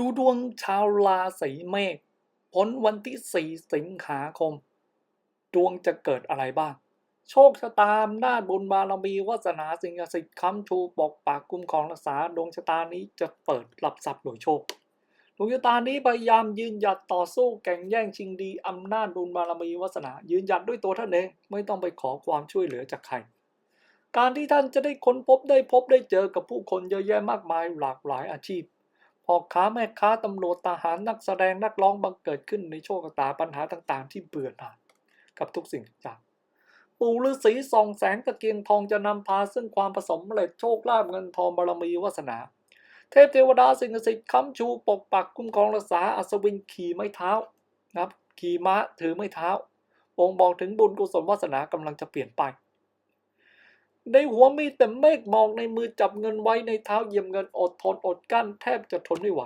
ดูดวงชาวราศีเมษผลวันที่ 4 สิงหาคม ดวงจะเกิดอะไรบ้าง โชคชะตาอำนาบุญบารมีวาสนาสิ่งศักดิ์สิทธิ์ค้ำชูปกปักคุ้มครองรักษา ดวงชะตานี้จะเปิดรับทรัพย์โดยโชคดวงชะตานี้พยายามยืนหยัดต่อสู้แข่งแย่งชิงดีอำนาจบุญบารมีวาสนา ยืนหยัดด้วยตัวท่านเองไม่ต้องไปขอความช่วยเหลือจากใครการที่ท่านจะได้ค้นพบได้พบได้เจอกับผู้คนเยอะแยะมากมายหลากหลายอาชีพ พ่อค้าแม่ค้าตำรวจทหารนักแสดงนักร้องบังเกิดขึ้นในโชคชะตาปัญหาต่างๆ ที่เบื่อหน่ายกับทุกสิ่งทุกอย่างปู่ฤาษีส่องแสงตะเกียงทองจะนำพาซึ่งความผสมเร็จโชคลาภเงินทองบารมีวาสนา เทพเทวดาสิ่งศักดิ์สิทธิ์ค้ำชูปกปักคุ้มครองรักษาอัศวินขี่ไม้เท้านะครับขี่ม้าถือไม้เท้าบ่งบอกถึงบุญกุศลวาสนากำลังจะเปลี่ยนไป ในหัวมีแต่เมฆหมอกในมือจับเงินไว้ในเท้าเหยียบเงินอดทนอดกั้นแทบจะทนไม่ไหว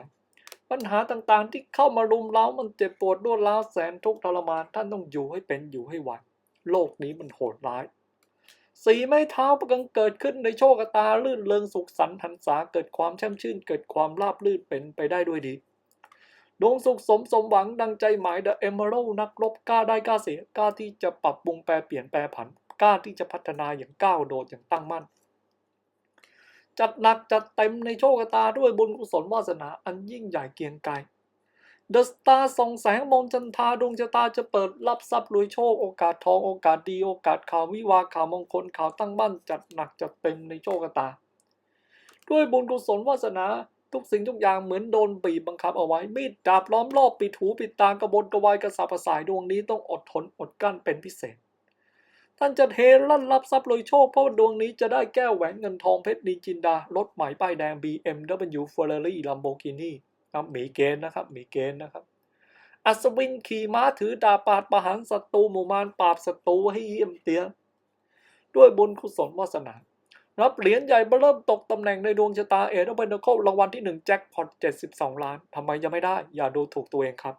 ปัญหาต่างๆที่เข้ามารุมเร้ามันเจ็บปวดรวดร้าวแสนทุกข์ทรมานท่านต้องอยู่ให้เป็นอยู่ให้ไหวโลกนี้มันโหดร้าย สีไม้เท้าประกังเกิดขึ้นในโชคตาลื่นเริงสุขสันต์หันษาเกิดความแช่มชื่น เกิดความราบรื่นเป็นไปได้ด้วยดีดวงสุขสมสมหวังดังใจหมายเดอะเอเมอรัลนักรบกล้าได้กล้าเสียกล้าที่จะปรับปรุงแปรเปลี่ยนแปรผัน กล้าที่จะพัฒนาอย่างก้าวโดดอย่างตั้งมั่น จัดหนักจัดเต็มในโชคชะตาด้วยบุญกุศลวาสนาอันยิ่งใหญ่เกียงไกรเดอะสตาร์ส่องแสงมองจันทราดวงชะตาจะเปิดรับทรัพย์รวยโชคโอกาสทองโอกาสดีโอกาสข่าววิวาข่าวมงคลข่าวตั้งบ้านจัดหนักจัดเต็มในโชคชะตา ด้วยบุญกุศลวาสนาทุกสิ่งทุกอย่างเหมือนโดนบีบบังคับเอาไว้ มีดดาบล้อมรอบปิดหูปิดตากระบนกระวายกระสับกระส่ายดวงนี้ต้องอดทนอดกลั้นเป็นพิเศษ ท่านจะเทลั่นรับทรัพย์รวยโชค เพราะดวงนี้จะได้แก้วแหวนเงินทองเพชรดีจินดา รถหม่ป้ายแดง BMW Ferrari Lamborghini ครับมีเกณฑ์นะครับมีเกณฑ์นะครับ อัศวินขี่ม้าถือดาบปาดประหารศัตรูหมู่มารปราบศัตรูให้เยี่ยมเตียด้วยบุญกุศลวาสนารับเหรียญใหญ่มาเริ่มตกตำแหน่งในดวงชะตาเอเดอร์เบนเคิลรางวัลที่ 1 แจ็คพอต 72 ล้านทำไมยังไม่ได้ อย่าดูถูกตัวเองครับ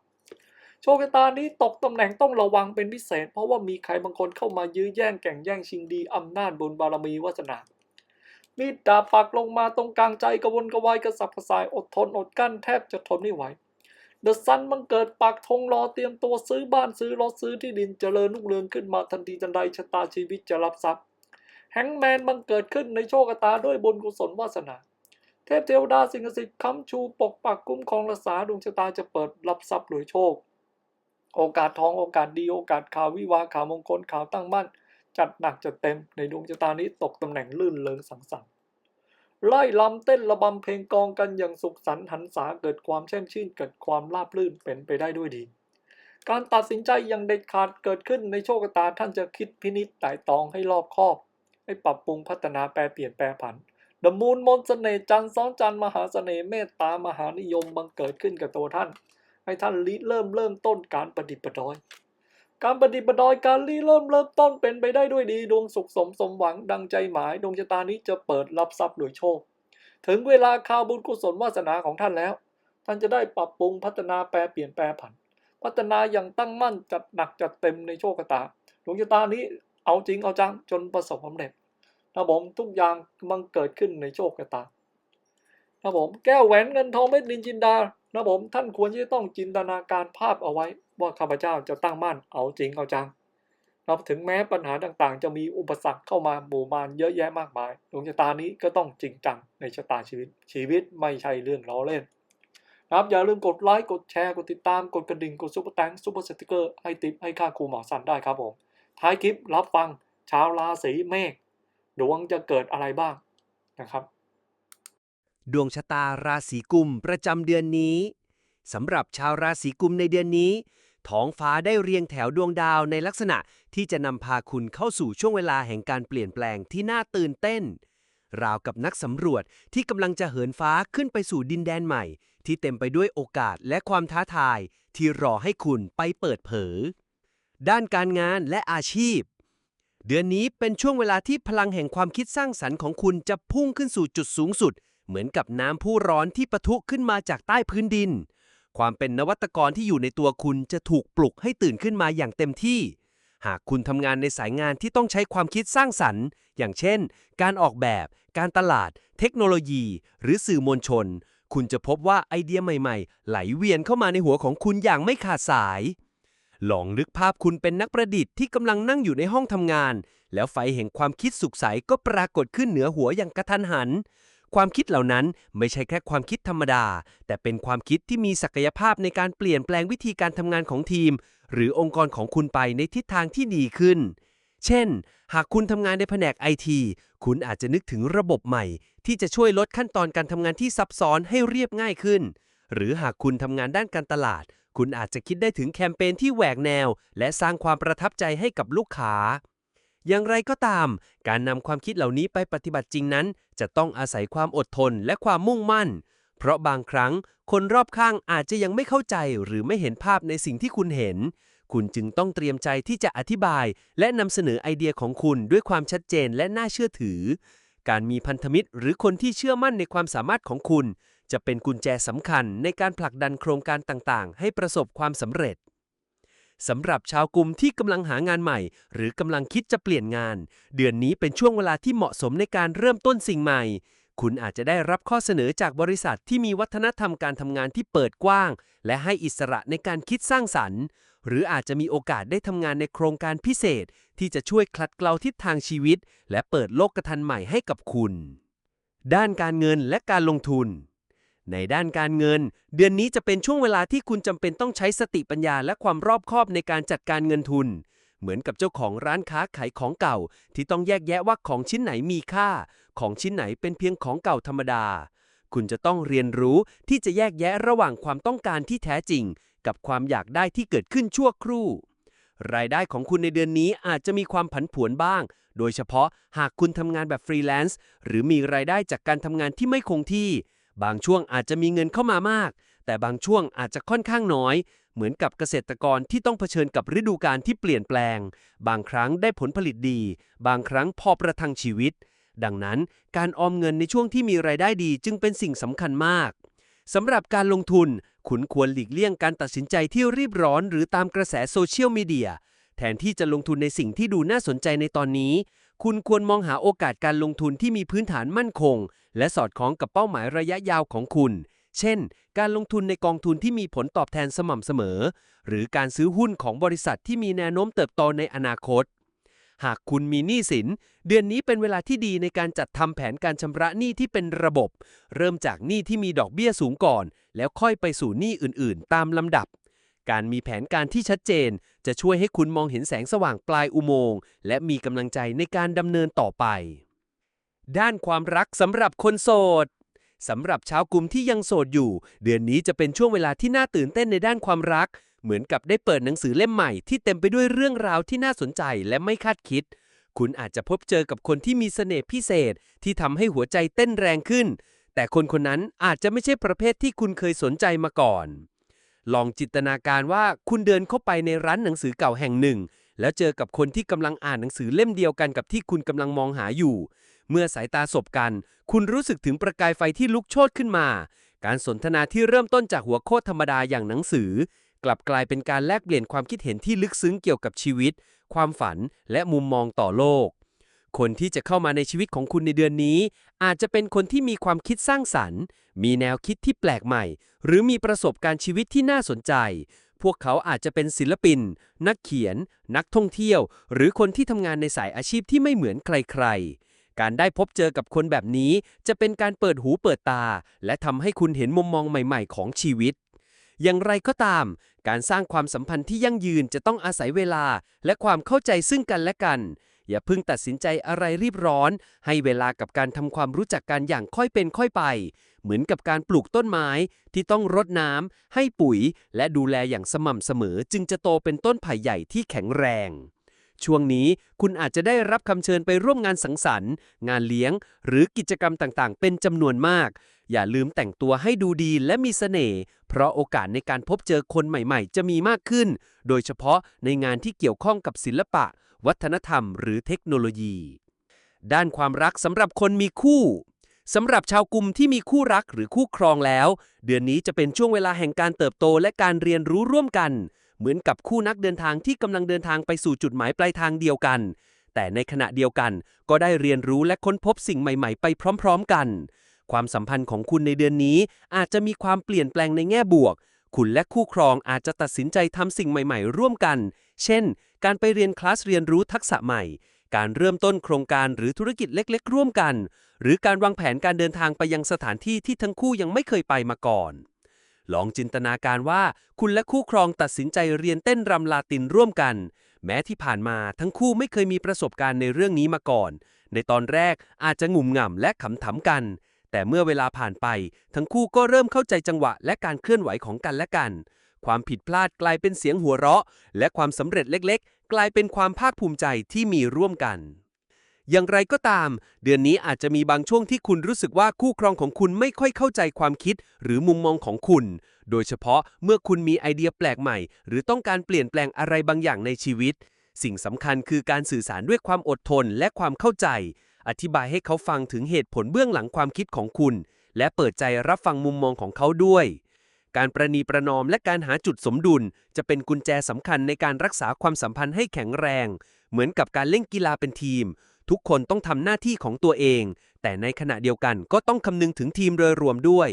โชคชะตานี้ตกตำแหน่งต้องระวังเป็นพิเศษ เพราะว่ามีใครบางคนเข้ามายื้อแย่งแก่งแย่งชิงดีอำนาจบุญบารมีวาสนามีดดาบปักลงมาตรงกลางใจกระวนกระวายกระสับกระส่ายอดทนอดกั้นแทบจะทนไม่ไหวเดอะซันมันเกิดปักธงรอเตรียมตัวซื้อบ้านซื้อรถซื้อที่ดินเจริญรุ่งเรืองขึ้นมาทันทีทันใดชะตาชีวิตจะรับทรัพย์แฮงแมนมันเกิดขึ้นในโชคชะตาด้วยบุญกุศลวาสนา เทพเทวดาสิงศักดิ์สิทธิ์ค้ำชูปกปักคุ้มครองรักษาดวงชะตาจะเปิดรับทรัพย์หรวยโชค โอกาสทองโอกาสดีโอกาสข่าววิวาข่าวมงคลข่าวตั้งมั่นจัดหนักจัดเต็มในดวงชะตานี้ตกตำแหน่งลื่นเริงสังสรรค์ไล่ลำเต้นระบำเพลงกองกันอย่างสุขสันต์หันษาเกิดความแช่มชื่นเกิดความราบรื่นเป็นไปได้ด้วยดี การตัดสินใจอย่างเด็ดขาดเกิดขึ้นในโชคตาท่านจะคิดพินิจไต่ตองให้รอบคอบ ให้ปรับปรุงพัฒนาแปรเปลี่ยนแปรผันดมูลมนเสน่ห์จันทร์ซ้อนจันทร์มหาเสน่ห์เมตตามหานิยมบังเกิดขึ้นกับตัวท่าน ให้ท่านริเริ่มเริ่มต้นการประดิษฐ์ประดอย การประดิษฐ์ประดอยการริเริ่มเริ่มต้นเป็นไปได้ด้วยดีดวงสุขสมสมหวังดังใจหมายดวงชะตานี้จะเปิดรับทรัพย์โดยโชค ถึงเวลาข่าวบุญกุศลวาสนาของท่านแล้ว ท่านจะได้ปรับปรุงพัฒนาแปรเปลี่ยนแปรผัน พัฒนาอย่างตั้งมั่นจัดหนักจัดเต็มในโชคชะตาดวงชะตานี้เอาจริงเอาจังจนประสบความสำเร็จนะผมทุกอย่างมันเกิดขึ้นในโชคชะตานะผมแก้วแหวนเงินทองเม็ดดินจินดา นะผมท่านควรที่จะต้องจินตนาการภาพเอาไว้ ว่าข้าพเจ้าจะตั้งมั่นเอาจริงเอาจังนะถึงแม้ปัญหาต่างๆ จะมีอุปสรรคเข้ามาหมู่มานเยอะแยะมากมายดวงชะตานี้ก็ต้องจริงจังในชะตาชีวิต ชีวิตไม่ใช่เรื่องล้อเล่นนะครับอย่าลืมกดไลค์กดแชร์กดติดตามกดกระดิ่งกดซุปเปอร์แตงซุปเปอร์สติกเกอร์ให้ติปให้ค่าครูหมอสันได้ครับผมท้ายคลิปรับฟังชาวราศีเมษดวงจะเกิดอะไรบ้างนะครับ ดวงชะตาราศีกุมประจำเดือนนี้สำหรับชาวราศีกุมในเดือนนี้ ท้องฟ้าได้เรียงแถวดวงดาวในลักษณะที่จะนำพาคุณเข้าสู่ช่วงเวลาแห่งการเปลี่ยนแปลงที่น่าตื่นเต้น ราวกับนักสำรวจที่กำลังจะเหินฟ้าขึ้นไปสู่ดินแดนใหม่ ที่เต็มไปด้วยโอกาสและความท้าทาย ที่รอให้คุณไปเปิดเผย ด้านการงานและอาชีพ เดือนนี้เป็นช่วงเวลาที่พลังแห่งความคิดสร้างสรรค์ของคุณจะพุ่งขึ้นสู่จุดสูงสุด เหมือนกับน้ำพุร้อนที่ปะทุขึ้นมาจากใต้พื้นดิน ความเป็นนวัตกรที่อยู่ในตัวคุณจะถูกปลุกให้ตื่นขึ้นมาอย่างเต็มที่ หากคุณทำงานในสายงานที่ต้องใช้ความคิดสร้างสรรค์ อย่างเช่น การออกแบบ การตลาด เทคโนโลยี หรือสื่อมวลชน คุณจะพบว่าไอเดียใหม่ๆ ไหลเวียนเข้ามาในหัวของคุณอย่างไม่ขาดสายลองนึกภาพคุณเป็นนักประดิษฐ์ที่กำลังนั่งอยู่ในห้องทำงาน แล้วไฟแห่งความคิดสุขใสก็ปรากฏขึ้นเหนือหัวอย่างกระทันหัน ความคิดเหล่านั้นไม่ใช่แค่ความคิดธรรมดา แต่เป็นความคิดที่มีศักยภาพในการเปลี่ยนแปลงวิธีการทำงานของทีม หรือองค์กรของคุณไปในทิศทางที่ดีขึ้น เช่น หากคุณทำงานในแผนกไอทีคุณอาจจะนึกถึงระบบใหม่ ที่จะช่วยลดขั้นตอนการทำงานที่ซับซ้อนให้เรียบง่ายขึ้น หรือหากคุณทำงานด้านการตลาด คุณอาจจะคิดได้ถึงแคมเปญที่แหวกแนว และสร้างความประทับใจให้กับลูกค้า อย่างไรก็ตาม การนำความคิดเหล่านี้ไปปฏิบัติจริงนั้น จะต้องอาศัยความอดทนและความมุ่งมั่น เพราะบางครั้งคนรอบข้างอาจจะยังไม่เข้าใจหรือไม่เห็นภาพในสิ่งที่คุณเห็น คุณจึงต้องเตรียมใจที่จะอธิบาย และนำเสนอไอเดียของคุณด้วยความชัดเจนและน่าเชื่อถือ การมีพันธมิตร หรือคนที่เชื่อมั่นในความสามารถของคุณ จะเป็นกุญแจสำคัญในการผลักดันโครงการต่างๆ ให้ประสบความสำเร็จ สำหรับชาวกลุ่มที่กำลังหางานใหม่ หรือกำลังคิดจะเปลี่ยนงาน เดือนนี้เป็นช่วงเวลาที่เหมาะสมในการเริ่มต้นสิ่งใหม่ คุณอาจจะได้รับข้อเสนอจากบริษัทที่มีวัฒนธรรมการทำงานที่เปิดกว้าง และให้อิสระในการคิดสร้างสรรค์ หรืออาจจะมีโอกาสได้ทำงานในโครงการพิเศษ ที่จะช่วยคลัดเกลาทิศทางชีวิต และเปิดโลกกระทันใหม่ให้กับคุณ ด้านการเงินและการลงทุน ในด้านการเงิน เดือนนี้จะเป็นช่วงเวลาที่คุณจำเป็นต้องใช้สติปัญญาและความรอบคอบในการจัดการเงินทุน เหมือนกับเจ้าของร้านค้าขายของเก่า ที่ต้องแยกแยะว่าของชิ้นไหนมีค่า ของชิ้นไหนเป็นเพียงของเก่าธรรมดา คุณจะต้องเรียนรู้ที่จะแยกแยะระหว่างความต้องการที่แท้จริง กับความอยากได้ที่เกิดขึ้นชั่วครู่ รายได้ของคุณในเดือนนี้อาจจะมีความผันผวนบ้าง โดยเฉพาะหากคุณทำงานแบบฟรีแลนซ์หรือมีรายได้จากการทำงานที่ไม่คงที่ บางช่วงอาจจะมีเงินเข้ามามาก แต่บางช่วงอาจจะค่อนข้างน้อย เหมือนกับเกษตรกรที่ต้องเผชิญกับฤดูกาลที่เปลี่ยนแปลง บางครั้งได้ผลผลิตดี บางครั้งพอประทังชีวิต ดังนั้นการออมเงินในช่วงที่มีรายได้ดีจึงเป็นสิ่งสำคัญมากสำหรับการลงทุน คุณควรหลีกเลี่ยงการตัดสินใจที่รีบร้อนหรือตามกระแสโซเชียลมีเดียแทนที่จะลงทุนในสิ่งที่ดูน่าสนใจในตอนนี้ คุณควรมองหาโอกาสการลงทุนที่มีพื้นฐานมั่นคง และสอดคล้องกับเป้าหมายระยะยาวของคุณ เช่น การลงทุนในกองทุนที่มีผลตอบแทนสม่ำเสมอ หรือการซื้อหุ้นของบริษัทที่มีแนวโน้มเติบโตในอนาคต หากคุณมีหนี้สิน เดือนนี้เป็นเวลาที่ดีในการจัดทำแผนการชำระหนี้ที่เป็นระบบ เริ่มจากหนี้ที่มีดอกเบี้ยสูงก่อน แล้วค่อยไปสู่หนี้อื่น ๆ ตามลำดับการมีแผนการที่ชัดเจน จะช่วยให้คุณมองเห็นแสงสว่างปลายอุโมงค์และมีกำลังใจในการดำเนินต่อไป ด้านความรักสำหรับคนโสดสำหรับชาวกลุ่มที่ยังโสดอยู่ เดือนนี้จะเป็นช่วงเวลาที่น่าตื่นเต้นในด้านความรัก เหมือนกับได้เปิดหนังสือเล่มใหม่ที่เต็มไปด้วยเรื่องราวที่น่าสนใจและไม่คาดคิด คุณอาจจะพบเจอกับคนที่มีเสน่ห์พิเศษที่ทำให้หัวใจเต้นแรงขึ้น แต่คนคนนั้นอาจจะไม่ใช่ประเภทที่คุณเคยสนใจมาก่อน ลองจินตนาการว่าคุณเดินเข้าไปในร้านหนังสือเก่าแห่งหนึ่ง แล้วเจอกับคนที่กำลังอ่านหนังสือเล่มเดียวกันกับที่คุณกำลังมองหาอยู่ เมื่อสายตาสบกัน คุณรู้สึกถึงประกายไฟที่ลุกโชนขึ้นมา การสนทนาที่เริ่มต้นจากหัวข้อธรรมดาอย่างหนังสือ กลับกลายเป็นการแลกเปลี่ยนความคิดเห็นที่ลึกซึ้งเกี่ยวกับชีวิต ความฝัน และมุมมองต่อโลก คนที่จะเข้ามาในชีวิตของคุณในเดือนนี้ อาจจะเป็นคนที่มีความคิดสร้างสรรค์ มีแนวคิดที่แปลกใหม่ หรือมีประสบการณ์ชีวิตที่น่าสนใจ พวกเขาอาจจะเป็นศิลปิน นักเขียน นักท่องเที่ยว หรือคนที่ทำงานในสายอาชีพที่ไม่เหมือนใครๆ การได้พบเจอกับคนแบบนี้ จะเป็นการเปิดหูเปิดตา และทำให้คุณเห็นมุมมองใหม่ๆ ของชีวิต อย่างไรก็ตาม การสร้างความสัมพันธ์ที่ยั่งยืนจะต้องอาศัยเวลา และความเข้าใจซึ่งกันและกันอย่าเพิ่งตัดสินใจอะไรรีบร้อน ให้เวลากับการทำความรู้จักกันอย่างค่อยเป็นค่อยไป เหมือนกับการปลูกต้นไม้ที่ต้องรดน้ำให้ปุ๋ย และดูแลอย่างสม่ำเสมอจึงจะโตเป็นต้นไผ่ใหญ่ที่แข็งแรง ช่วงนี้คุณอาจจะได้รับคำเชิญไปร่วมงานสังสรรค์ งานเลี้ยง หรือกิจกรรมต่างๆ เป็นจำนวนมาก อย่าลืมแต่งตัวให้ดูดีและมีเสน่ห์เพราะโอกาสในการพบเจอคนใหม่ๆ จะมีมากขึ้น โดยเฉพาะในงานที่เกี่ยวข้องกับศิลปะ วัฒนธรรม หรือเทคโนโลยี ด้านความรักสำหรับคนมีคู่ สำหรับชาวกลุ่มที่มีคู่รักหรือคู่ครองแล้ว เดือนนี้จะเป็นช่วงเวลาแห่งการเติบโตและการเรียนรู้ร่วมกัน เหมือนกับคู่นักเดินทางที่กำลังเดินทางไปสู่จุดหมายปลายทางเดียวกัน แต่ในขณะเดียวกันก็ได้เรียนรู้และค้นพบสิ่งใหม่ ๆ ไปพร้อม ๆ กัน ความสัมพันธ์ของคุณในเดือนนี้อาจจะมีความเปลี่ยนแปลงในแง่บวก คุณและคู่ครองอาจจะตัดสินใจทำสิ่งใหม่ ๆ ร่วมกัน เช่น การไปเรียนคลาสเรียนรู้ทักษะใหม่ การเริ่มต้นโครงการหรือธุรกิจเล็ก ๆ ร่วมกัน หรือการวางแผนการเดินทางไปยังสถานที่ที่ทั้งคู่ยังไม่เคยไปมาก่อน ลองจินตนาการว่าคุณและคู่ครองตัดสินใจเรียนเต้นรำลาตินร่วมกัน แม้ที่ผ่านมาทั้งคู่ไม่เคยมีประสบการณ์ในเรื่องนี้มาก่อน ในตอนแรกอาจจะงุ่มง่ำและขำถำกัน แต่เมื่อเวลาผ่านไป ทั้งคู่ก็เริ่มเข้าใจจังหวะและการเคลื่อนไหวของกันและกัน ความผิดพลาดกลายเป็นเสียงหัวเราะ และความสำเร็จเล็ก ๆ กลายเป็นความภาคภูมิใจที่มีร่วมกัน อย่างไรก็ตาม เดือนนี้อาจจะมีบางช่วงที่คุณรู้สึกว่าคู่ครองของคุณไม่ค่อยเข้าใจความคิดหรือมุมมองของคุณ โดยเฉพาะเมื่อคุณมีไอเดียแปลกใหม่ หรือต้องการเปลี่ยนแปลงอะไรบางอย่างในชีวิต สิ่งสำคัญคือการสื่อสารด้วยความอดทนและความเข้าใจ อธิบายให้เขาฟังถึงเหตุผลเบื้องหลังความคิดของคุณ และเปิดใจรับฟังมุมมองของเขาด้วยการประนีประนอมและการหาจุดสมดุล จะเป็นกุญแจสำคัญในการรักษาความสัมพันธ์ให้แข็งแรง เหมือนกับการเล่นกีฬาเป็นทีม ทุกคนต้องทำหน้าที่ของตัวเอง แต่ในขณะเดียวกันก็ต้องคำนึงถึงทีมโดยรวมด้วย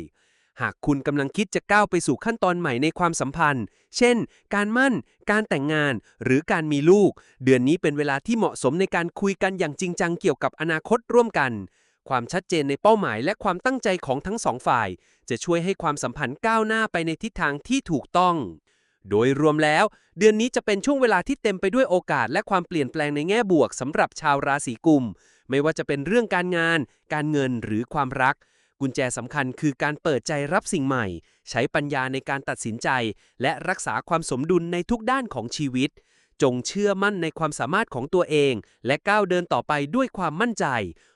หากคุณกำลังคิดจะก้าวไปสู่ขั้นตอนใหม่ในความสัมพันธ์ เช่น การมั่น การแต่งงาน หรือการมีลูก เดือนนี้เป็นเวลาที่เหมาะสมในการคุยกันอย่างจริงจังเกี่ยวกับอนาคตร่วมกัน ความชัดเจนในเป้าหมายและความตั้งใจของทั้งสองฝ่าย จะช่วยให้ความสัมพันธ์ก้าวหน้าไปในทิศทางที่ถูกต้อง โดยรวมแล้ว เดือนนี้จะเป็นช่วงเวลาที่เต็มไปด้วยโอกาสและความเปลี่ยนแปลงในแง่บวกสำหรับชาวราศีกุม ไม่ว่าจะเป็นเรื่องการงาน การเงินหรือความรัก กุญแจสำคัญคือการเปิดใจรับสิ่งใหม่ ใช้ปัญญาในการตัดสินใจ และรักษาความสมดุลในทุกด้านของชีวิต จงเชื่อมั่นในความสามารถของตัวเอง และก้าวเดินต่อไปด้วยความมั่นใจ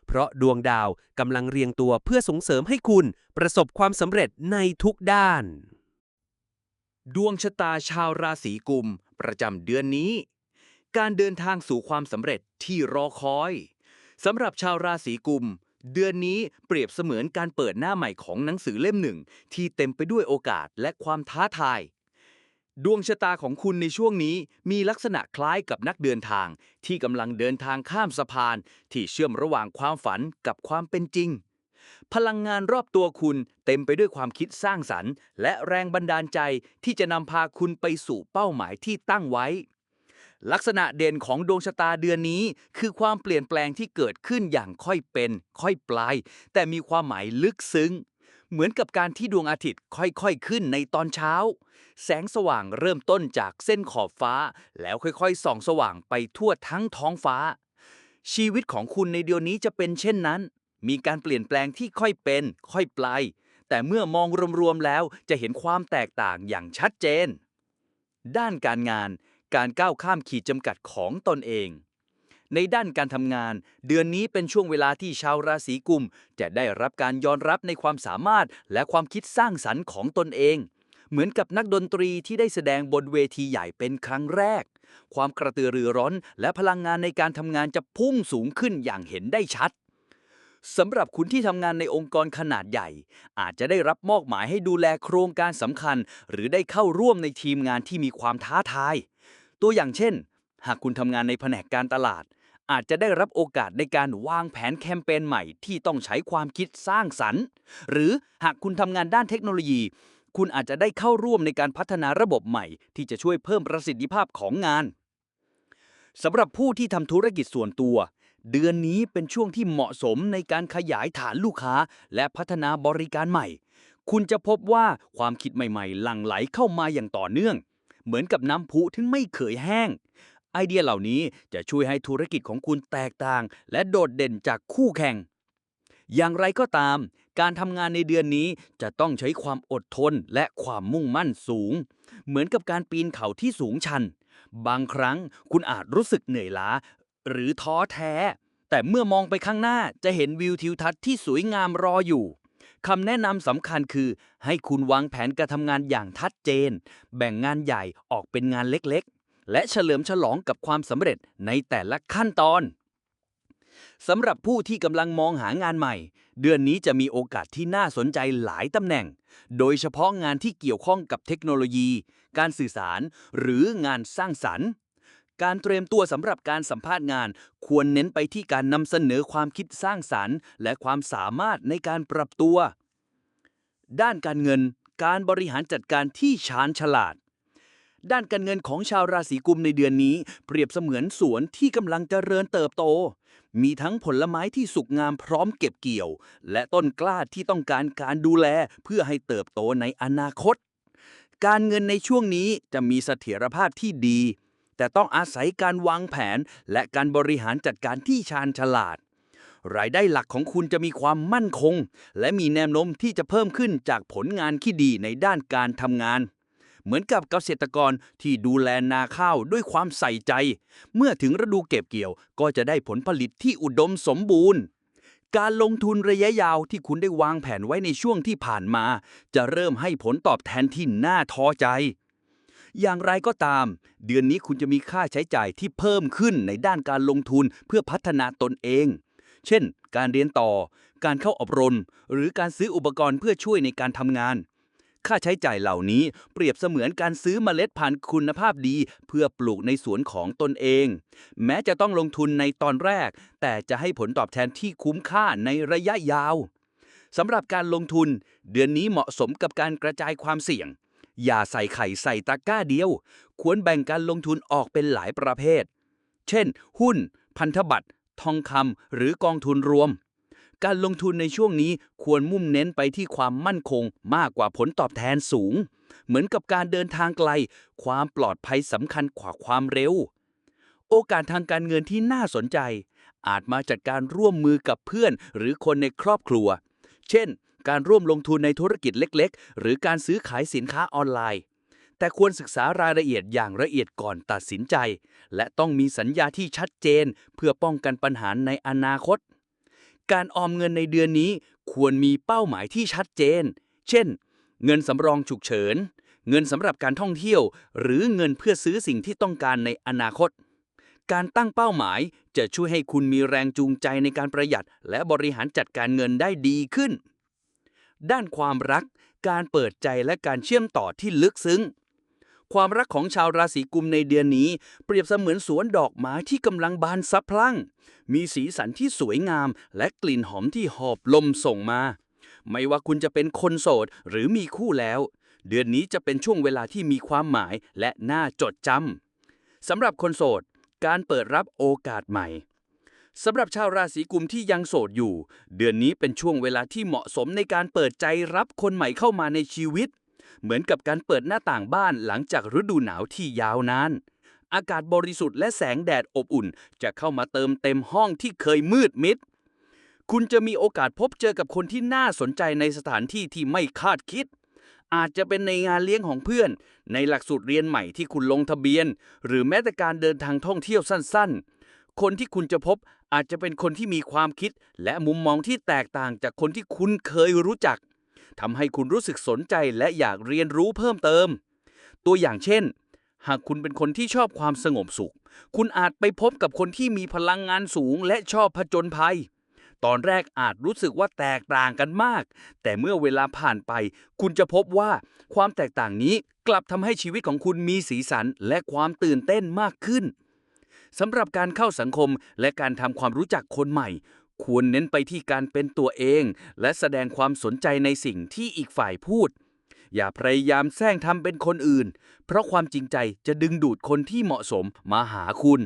เพราะดวงดาวกำลังเรียงตัวเพื่อส่งเสริมให้คุณ ประสบความสำเร็จในทุกด้าน ดวงชะตาชาวราศีกุม ประจำเดือนนี้ การเดินทางสู่ความสำเร็จที่รอคอยสำหรับชาวราศีกุม เดือนนี้เปรียบเสมือนการเปิดหน้าใหม่ของหนังสือเล่มหนึ่ง ที่เต็มไปด้วยโอกาสและความท้าทาย ดวงชะตาของคุณในช่วงนี้มีลักษณะคล้ายกับนักเดินทาง ที่กำลังเดินทางข้ามสะพาน ที่เชื่อมระหว่างความฝันกับความเป็นจริง พลังงานรอบตัวคุณเต็มไปด้วยความคิดสร้างสรรค์ และแรงบันดาลใจที่จะนำพาคุณไปสู่เป้าหมายที่ตั้งไว้ ลักษณะเด่นของดวงชะตาเดือนนี้ คือความเปลี่ยนแปลงที่เกิดขึ้นอย่างค่อยเป็น ค่อยปลาย แต่มีความหมายลึกซึ้งเหมือนกับการที่ดวงอาทิตย์ค่อยๆ ขึ้นในตอนเช้า แสงสว่างเริ่มต้นจากเส้นขอบฟ้า แล้วค่อยๆ ส่องสว่างไปทั่วทั้งท้องฟ้า ชีวิตของคุณในเดือนนี้จะเป็นเช่นนั้น มีการเปลี่ยนแปลงที่ค่อยเป็น ค่อยปลายแต่เมื่อมองรวมๆแล้วจะเห็นความแตกต่างอย่างชัดเจน ด้านการงาน การก้าวข้ามขีดจำกัดของตนเอง ในด้านการทำงาน เดือนนี้เป็นช่วงเวลาที่ชาวราศีกุม จะได้รับการยอมรับในความสามารถและความคิดสร้างสรรค์ของตนเอง เหมือนกับนักดนตรีที่ได้แสดงบนเวทีใหญ่เป็นครั้งแรก ความกระตือรือร้น และพลังงานในการทำงานจะพุ่งสูงขึ้นอย่างเห็นได้ชัด สำหรับคุณที่ทำงานในองค์กรขนาดใหญ่ อาจจะได้รับมอบหมายให้ดูแลโครงการสำคัญ หรือได้เข้าร่วมในทีมงานที่มีความท้าทาย ตัวอย่างเช่น หากคุณทำงานในแผนกการตลาด อาจจะได้รับโอกาสในการวางแผนแคมเปญใหม่ที่ต้องใช้ความคิดสร้างสรรค์ หรือหากคุณทำงานด้านเทคโนโลยี คุณอาจจะได้เข้าร่วมในการพัฒนาระบบใหม่ ที่จะช่วยเพิ่มประสิทธิภาพของงานสำหรับผู้ที่ทำธุรกิจส่วนตัว เดือนนี้เป็นช่วงที่เหมาะสมในการขยายฐานลูกค้า และพัฒนาบริการใหม่ คุณจะพบว่าความคิดใหม่ๆ หลั่งไหลเข้ามาอย่างต่อเนื่อง เหมือนกับน้ำพุที่ไม่เคยแห้ง ไอเดียเหล่านี้จะช่วยให้ธุรกิจของคุณแตกต่าง และโดดเด่นจากคู่แข่ง อย่างไรก็ตาม การทำงานในเดือนนี้จะต้องใช้ความอดทนและความมุ่งมั่นสูง เหมือนกับการปีนเขาที่สูงชันบางครั้งคุณอาจรู้สึกเหนื่อยล้า หรือท้อแท้ แต่เมื่อมองไปข้างหน้าจะเห็นวิวทิวทัศน์ที่สวยงามรออยู่คำแนะนำสำคัญคือ ให้คุณวางแผนการทำงานอย่างชัดเจน แบ่งงานใหญ่ออกเป็นงานเล็กๆ และเฉลิมฉลองกับความสำเร็จในแต่ละขั้นตอนสำหรับผู้ที่กำลังมองหางานใหม่ เดือนนี้จะมีโอกาสที่น่าสนใจหลายตำแหน่ง โดยเฉพาะงานที่เกี่ยวข้องกับเทคโนโลยี การสื่อสาร หรืองานสร้างสรรค์ การเตรียมตัวสำหรับการสัมภาษณ์งาน ควรเน้นไปที่การนำเสนอความคิดสร้างสรรค์ และความสามารถในการปรับตัว ด้านการเงิน การบริหารจัดการที่ชาญฉลาด ด้านการเงินของชาวราศีกุมในเดือนนี้ เปรียบเสมือนสวนที่กำลังเจริญเติบโต มีทั้งผลไม้ที่สุกงามพร้อมเก็บเกี่ยว และต้นกล้าที่ต้องการการดูแลเพื่อให้เติบโตในอนาคต การเงินในช่วงนี้จะมีเสถียรภาพที่ดี แต่ต้องอาศัยการวางแผน และการบริหารจัดการที่ชาญฉลาด รายได้หลักของคุณจะมีความมั่นคง และมีแนวโน้มที่จะเพิ่มขึ้นจากผลงานที่ดีในด้านการทำงาน เหมือนกับเกษตรกรที่ดูแลนาข้าวด้วยความใส่ใจ เมื่อถึงฤดูเก็บเกี่ยว ก็จะได้ผลผลิตที่อุดมสมบูรณ์การลงทุนระยะยาวที่คุณได้วางแผนไว้ในช่วงที่ผ่านมา จะเริ่มให้ผลตอบแทนที่น่าท้อใจ อย่างไรก็ตาม เดือนนี้คุณจะมีค่าใช้จ่ายที่เพิ่มขึ้นในด้านการลงทุนเพื่อพัฒนาตนเอง เช่น การเรียนต่อ การเข้าอบรม หรือการซื้ออุปกรณ์เพื่อช่วยในการทำงาน ค่าใช้จ่ายเหล่านี้เปรียบเสมือนการซื้อเมล็ดพันธุ์คุณภาพดี เพื่อปลูกในสวนของตนเอง แม้จะต้องลงทุนในตอนแรก แต่จะให้ผลตอบแทนที่คุ้มค่าในระยะยาวสำหรับการลงทุน เดือนนี้เหมาะสมกับการกระจายความเสี่ยง อย่าใส่ไข่ใส่ตะกร้าเดียว ควรแบ่งการลงทุนออกเป็นหลายประเภท เช่น หุ้น พันธบัตร ทองคำหรือกองทุนรวม การลงทุนในช่วงนี้ควรมุ่งเน้นไปที่ความมั่นคงมากกว่าผลตอบแทนสูง เหมือนกับการเดินทางไกล ความปลอดภัยสำคัญกว่าความเร็ว โอกาสทางการเงินที่น่าสนใจ อาจมาจากการร่วมมือกับเพื่อนหรือคนในครอบครัว เช่น การร่วมลงทุนในธุรกิจเล็ก ๆ หรือการซื้อขายสินค้าออนไลน์ แต่ควรศึกษารายละเอียดอย่างละเอียดก่อนตัดสินใจ และต้องมีสัญญาที่ชัดเจน เพื่อป้องกันปัญหาในอนาคต การออมเงินในเดือนนี้ควรมีเป้าหมายที่ชัดเจน เช่น เงินสำรองฉุกเฉิน เงินสำหรับการท่องเที่ยว หรือเงินเพื่อซื้อสิ่งที่ต้องการในอนาคตการตั้งเป้าหมายจะช่วยให้คุณมีแรงจูงใจในการประหยัด และบริหารจัดการเงินได้ดีขึ้น ด้านความรัก การเปิดใจและการเชื่อมต่อที่ลึกซึ้ง ความรักของชาวราศีกุมในเดือนนี้ เปรียบเสมือนสวนดอกไม้ที่กำลังบานสะพรั่ง มีสีสันที่สวยงาม และกลิ่นหอมที่หอบลมส่งมา ไม่ว่าคุณจะเป็นคนโสดหรือมีคู่แล้ว เดือนนี้จะเป็นช่วงเวลาที่มีความหมายและน่าจดจำสำหรับคนโสด การเปิดรับโอกาสใหม่ สำหรับชาวราศีกุมที่ยังโสดอยู่ เดือนนี้เป็นช่วงเวลาที่เหมาะสมในการเปิดใจรับคนใหม่เข้ามาในชีวิต เหมือนกับการเปิดหน้าต่างบ้านหลังจากฤดูหนาวที่ยาวนาน อากาศบริสุทธิ์และแสงแดดอบอุ่น จะเข้ามาเติมเต็มห้องที่เคยมืดมิด คุณจะมีโอกาสพบเจอกับคนที่น่าสนใจในสถานที่ที่ไม่คาดคิด อาจจะเป็นในงานเลี้ยงของเพื่อน ในหลักสูตรเรียนใหม่ที่คุณลงทะเบียน หรือแม้แต่การเดินทางท่องเที่ยวสั้น ๆ คนที่คุณจะพบ อาจจะเป็นคนที่มีความคิดและมุมมองที่แตกต่างจากคนที่คุณเคยรู้จักทำให้คุณรู้สึกสนใจและอยากเรียนรู้เพิ่มเติม ตัวอย่างเช่น หากคุณเป็นคนที่ชอบความสงบสุข คุณอาจไปพบกับคนที่มีพลังงานสูงและชอบผจญภัย ตอนแรกอาจรู้สึกว่าแตกต่างกันมาก แต่เมื่อเวลาผ่านไป คุณจะพบว่าความแตกต่างนี้กลับทำให้ชีวิตของคุณมีสีสันและความตื่นเต้นมากขึ้น สำหรับการเข้าสังคมและการทำความรู้จักคนใหม่ ควรเน้นไปที่การเป็นตัวเอง และแสดงความสนใจในสิ่งที่อีกฝ่ายพูด อย่าพยายามแซงทำเป็นคนอื่น เพราะความจริงใจจะดึงดูดคนที่เหมาะสมมาหาคุณ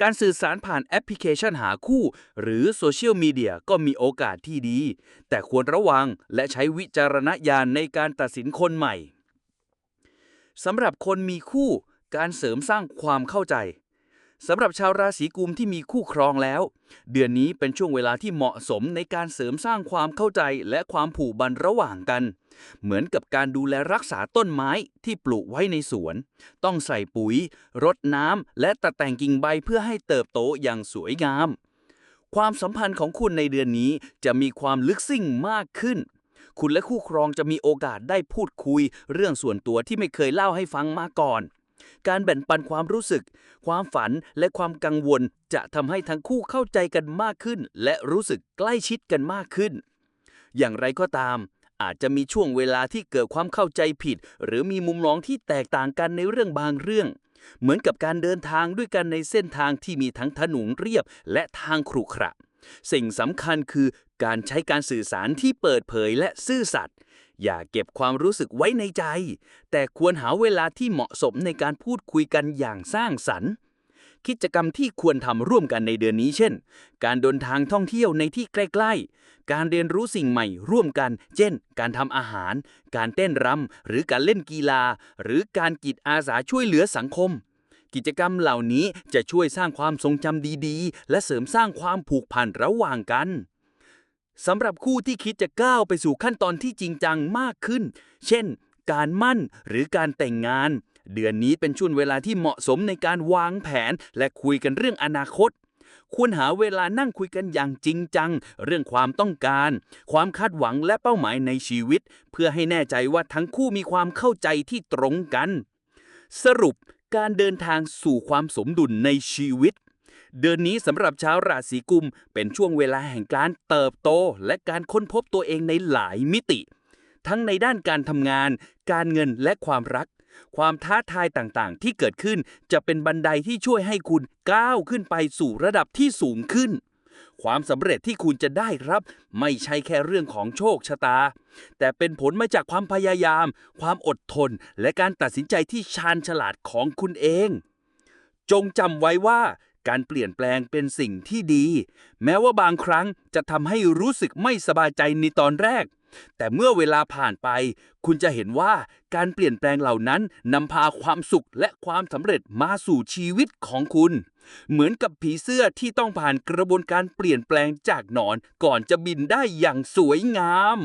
การสื่อสารผ่านแอปพลิเคชันหาคู่ หรือโซเชียลมีเดียก็มีโอกาสที่ดี แต่ควรระวังและใช้วิจารณญาณในการตัดสินคนใหม่สำหรับคนมีคู่ การเสริมสร้างความเข้าใจ สำหรับชาวราศีกุมที่มีคู่ครองแล้ว เดือนนี้เป็นช่วงเวลาที่เหมาะสมในการเสริมสร้างความเข้าใจและความผูกบันระหว่างกัน เหมือนกับการดูแลรักษาต้นไม้ที่ปลูกไว้ในสวน ต้องใส่ปุ๋ย รดน้ำและตัดแต่งกิ่งใบเพื่อให้เติบโตอย่างสวยงาม ความสัมพันธ์ของคุณในเดือนนี้จะมีความลึกซึ้งมากขึ้นคุณและคู่ครองจะมีโอกาสได้พูดคุย เรื่องส่วนตัวที่ไม่เคยเล่าให้ฟังมาก่อน การแบ่งปันความรู้สึก ความฝันและความกังวล จะทำให้ทั้งคู่เข้าใจกันมากขึ้น และรู้สึกใกล้ชิดกันมากขึ้น อย่างไรก็ตาม อาจจะมีช่วงเวลาที่เกิดความเข้าใจผิด หรือมีมุมมองที่แตกต่างกันในเรื่องบางเรื่อง เหมือนกับการเดินทางด้วยกันในเส้นทางที่มีทั้งถนนเรียบ และทางขรุขระ สิ่งสำคัญคือการใช้การสื่อสารที่เปิดเผยและซื่อสัตย์ อย่าเก็บความรู้สึกไว้ในใจ แต่ควรหาเวลาที่เหมาะสมในการพูดคุยกันอย่างสร้างสรรค์ กิจกรรมที่ควรทำร่วมกันในเดือนนี้เช่น การเดินทางท่องเที่ยวในที่ใกล้ ๆ การเรียนรู้สิ่งใหม่ร่วมกัน เช่น การทำอาหาร การเต้นรำหรือการเล่นกีฬา หรือการกิจอาสาช่วยเหลือสังคม กิจกรรมเหล่านี้จะช่วยสร้างความทรงจำดีๆ และเสริมสร้างความผูกพันระหว่างกัน สำหรับคู่ที่คิดจะก้าวไปสู่ขั้นตอนที่จริงจังมากขึ้น เช่น การมั่นหรือการแต่งงาน เดือนนี้เป็นช่วงเวลาที่เหมาะสมในการวางแผนและคุยกันเรื่องอนาคต ควรหาเวลานั่งคุยกันอย่างจริงจัง เรื่องความต้องการ ความคาดหวังและเป้าหมายในชีวิต เพื่อให้แน่ใจว่าทั้งคู่มีความเข้าใจที่ตรงกัน สรุปการเดินทางสู่ความสมดุลในชีวิต เดือนนี้สำหรับชาวราศีกุม เป็นช่วงเวลาแห่งการเติบโต และการค้นพบตัวเองในหลายมิติ ทั้งในด้านการทำงาน การเงินและความรัก ความท้าทายต่างๆ ที่เกิดขึ้นจะเป็นบันไดที่ช่วยให้คุณก้าวขึ้นไปสู่ระดับที่สูงขึ้น ความสำเร็จที่คุณจะได้รับ ไม่ใช่แค่เรื่องของโชคชะตา แต่เป็นผลมาจากความพยายาม ความอดทน และการตัดสินใจที่ชาญฉลาดของคุณเอง จงจำไว้ว่า การเปลี่ยนแปลงเป็นสิ่งที่ดี แม้ว่าบางครั้งจะทำให้รู้สึกไม่สบายใจในตอนแรก แต่เมื่อเวลาผ่านไป คุณจะเห็นว่าการเปลี่ยนแปลงเหล่านั้นนำพาความสุขและความสำเร็จมาสู่ชีวิตของคุณ เหมือนกับผีเสื้อที่ต้องผ่านกระบวนการเปลี่ยนแปลงจากหนอนก่อนจะบินได้อย่างสวยงาม